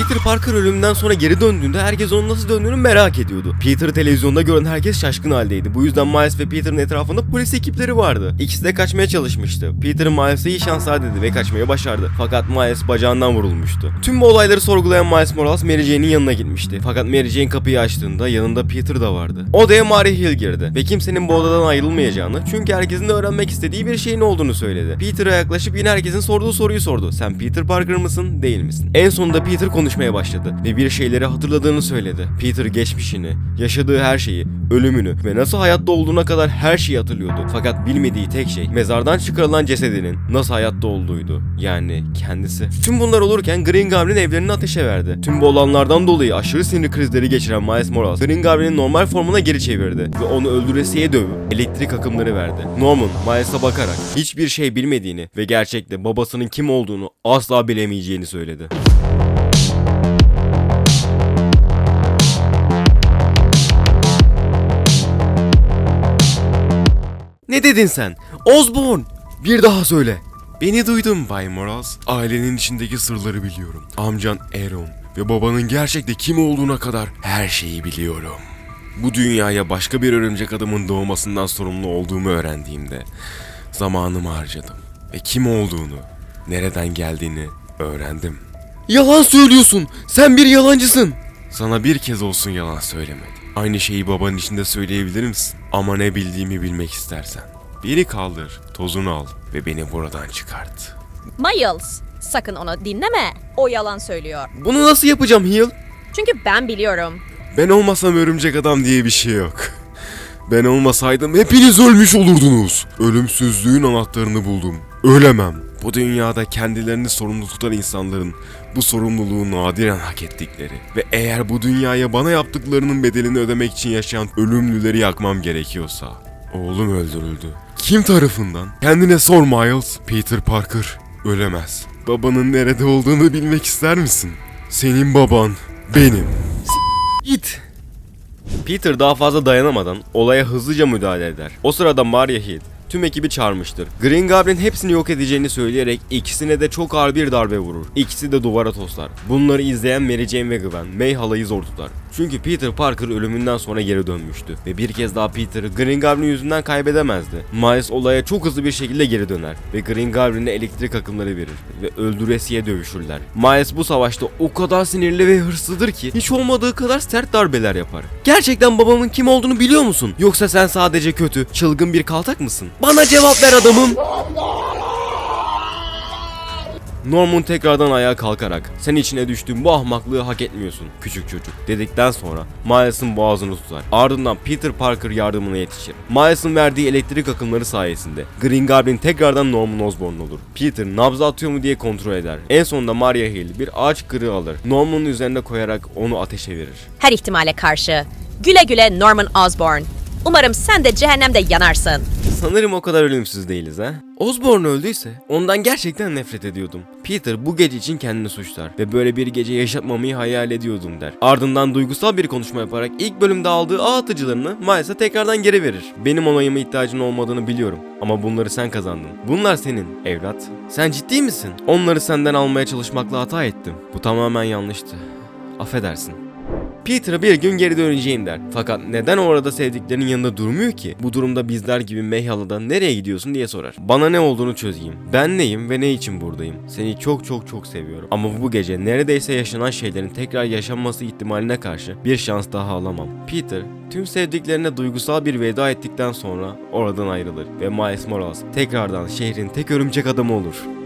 Peter Parker ölümünden sonra geri döndüğünde herkes onun nasıl döndüğünü merak ediyordu. Peter'ı televizyonda gören herkes şaşkın haldeydi. Bu yüzden Miles ve Peter'ın etrafında polis ekipleri vardı. İkisi de kaçmaya çalışmıştı. Peter Miles'a iyi şanslar dedi ve kaçmayı başardı. Fakat Miles bacağından vurulmuştu. Tüm bu olayları sorgulayan Miles Morales Mary Jane'in yanına gitmişti. Fakat Mary Jane kapıyı açtığında yanında Peter da vardı. Odaya Mary Hill girdi ve kimsenin bu odadan ayrılmayacağını çünkü herkesin de öğrenmek istediği bir şeyin olduğunu söyledi. Peter'a yaklaşıp yine herkesin sorduğu soruyu sordu. Sen Peter Parker mısın, değil misin? En sonunda Peter konuşmaya başladı ve bir şeyleri hatırladığını söyledi. Peter geçmişini, yaşadığı her şeyi, ölümünü ve nasıl hayatta olduğuna kadar her şeyi hatırlıyordu. Fakat bilmediği tek şey mezardan çıkarılan cesedinin nasıl hayatta olduğuydu. Yani kendisi. Tüm bunlar olurken Green Goblin evlerini ateşe verdi. Tüm bu olanlardan dolayı aşırı sinir krizleri geçiren Miles Morales, Green Goblin'i normal formuna geri çevirdi ve onu öldüresiye dövüp elektrik akımları verdi. Norman, Miles'a bakarak hiçbir şey bilmediğini ve gerçekte babasının kim olduğunu asla bilemeyeceğini söyledi. Ne dedin sen? Osborn! Bir daha söyle. Beni duydun Bay Morales. Ailenin içindeki sırları biliyorum. Amcan Aaron ve babanın gerçekte kim olduğuna kadar her şeyi biliyorum. Bu dünyaya başka bir örümcek adamın doğmasından sorumlu olduğumu öğrendiğimde zamanımı harcadım. Ve kim olduğunu, nereden geldiğini öğrendim. Yalan söylüyorsun. Sen bir yalancısın. Sana bir kez olsun yalan söylemedim. Aynı şeyi babanın içinde söyleyebilir misin? Ama ne bildiğimi bilmek istersen. Beni kaldır, tozunu al ve beni buradan çıkart. Miles, sakın onu dinleme. O yalan söylüyor. Bunu nasıl yapacağım Hill? Çünkü ben biliyorum. Ben olmasam örümcek adam diye bir şey yok. Ben olmasaydım hepiniz ölmüş olurdunuz. Ölümsüzlüğün anahtarını buldum. Ölemem. Bu dünyada kendilerini sorumlu tutan insanların bu sorumluluğu nadiren hak ettikleri ve eğer bu dünyaya bana yaptıklarının bedelini ödemek için yaşayan ölümlüleri yakmam gerekiyorsa oğlum öldürüldü. Kim tarafından? Kendine sor Miles. Peter Parker ölemez. Babanın nerede olduğunu bilmek ister misin? Senin baban benim. Git. Peter daha fazla dayanamadan olaya hızlıca müdahale eder. O sırada Maria Hill tüm ekibi çağırmıştır. Green Goblin hepsini yok edeceğini söyleyerek ikisine de çok ağır bir darbe vurur. İkisi de duvara toslar. Bunları izleyen Mary Jane ve Gwen May halayı zor tutar. Çünkü Peter Parker ölümünden sonra geri dönmüştü ve bir kez daha Peter'ı Green Goblin yüzünden kaybedemezdi. Miles olaya çok hızlı bir şekilde geri döner ve Green Goblin'e elektrik akımları verir ve öldüresiye dövüşürler. Miles bu savaşta o kadar sinirli ve hırslıdır ki hiç olmadığı kadar sert darbeler yapar. Gerçekten babamın kim olduğunu biliyor musun? Yoksa sen sadece kötü, çılgın bir kaltak mısın? Bana cevap ver adamım. Norman tekrardan ayağa kalkarak sen içine düştüğün bu ahmaklığı hak etmiyorsun küçük çocuk dedikten sonra Miles'ın boğazını tutar. Ardından Peter Parker yardımına yetişir. Miles'ın verdiği elektrik akımları sayesinde Green Goblin tekrardan Norman Osborn olur. Peter nabzı atıyor mu diye kontrol eder. En sonunda Maria Hill bir ağaç kırığı alır. Norman'ın üzerine koyarak onu ateşe verir. Her ihtimale karşı. Güle güle Norman Osborn. Umarım sen de cehennemde yanarsın. Sanırım o kadar ölümsüz değiliz ha. Osborn öldüyse ondan gerçekten nefret ediyordum. Peter bu gece için kendini suçlar ve böyle bir gece yaşatmamayı hayal ediyordum der. Ardından duygusal bir konuşma yaparak ilk bölümde aldığı ağ atıcılarını Miles'a tekrardan geri verir. Benim onayıma ihtiyacın olmadığını biliyorum ama bunları sen kazandın. Bunlar senin evlat. Sen ciddi misin? Onları senden almaya çalışmakla hata ettim. Bu tamamen yanlıştı. Affedersin. Peter'a bir gün geri döneceğim der. Fakat neden orada sevdiklerinin yanında durmuyor ki? Bu durumda bizler gibi Meyhalı'da nereye gidiyorsun diye sorar. Bana ne olduğunu çözeyim. Ben neyim ve ne için buradayım? Seni çok çok çok seviyorum. Ama bu gece neredeyse yaşanan şeylerin tekrar yaşanması ihtimaline karşı bir şans daha alamam. Peter tüm sevdiklerine duygusal bir veda ettikten sonra oradan ayrılır ve Miles Morales tekrardan şehrin tek örümcek adamı olur.